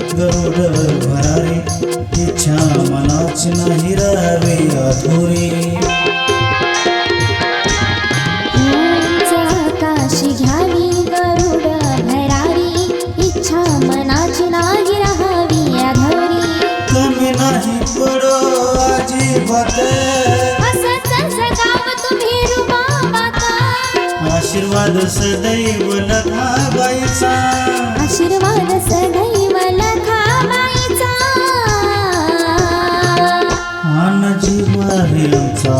गरुड भरारी इच्छा मनाची नाही राहावी अधुरी. उंच आकाशी घ्यावी गरुड भरारी इच्छा मनाची नाही राहावी अधोरी. कमी नाही पडो अजिबात. असंच जगाव तुम्ही रुबाबात. आशीर्वाद सदैव लखाबाईचा. आशीर्वाद आमचा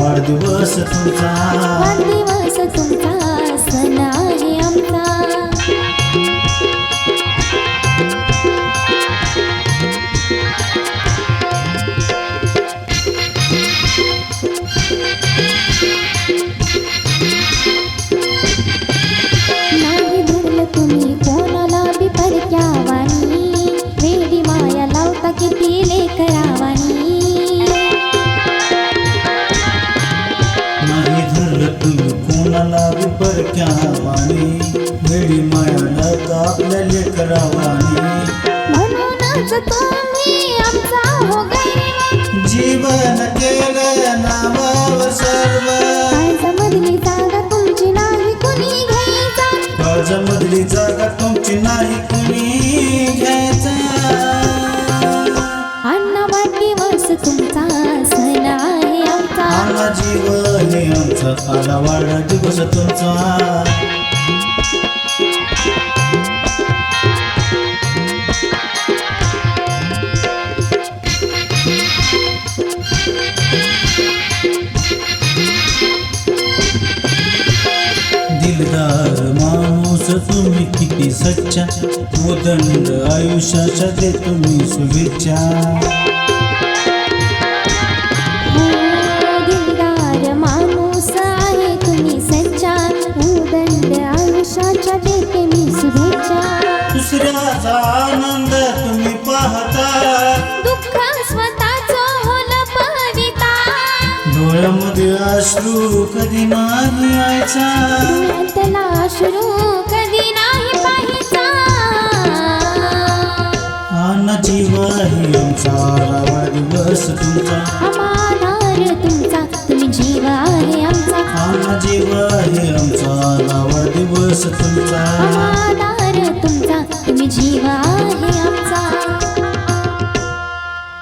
वाढदिवस तुमचा वाढदिवस तुमचा सण आहे आमचा हे आमचा तुमचा. दिलदार माणूस तुम्ही किती सच्चा. उदंड आयुष्याच्या ते तुम्ही शुभेच्छा. दुसऱ्याचा आनंद तुम्ही पाहता. दुःख स्वतःच होल पविता डोळ्यामध्ये अश्रू कधी नाही यायचा. अश्रू कधी नाही पाहायचा. आना जीव आहे आमचा वाढदिवस तुमचा. अमानार तुमचा तुम्ही जीव आहे आमचा. आना जीव आहे आमचा वाढदिवस तुमचा. अमानार तुमचा जीवा हे आमचा.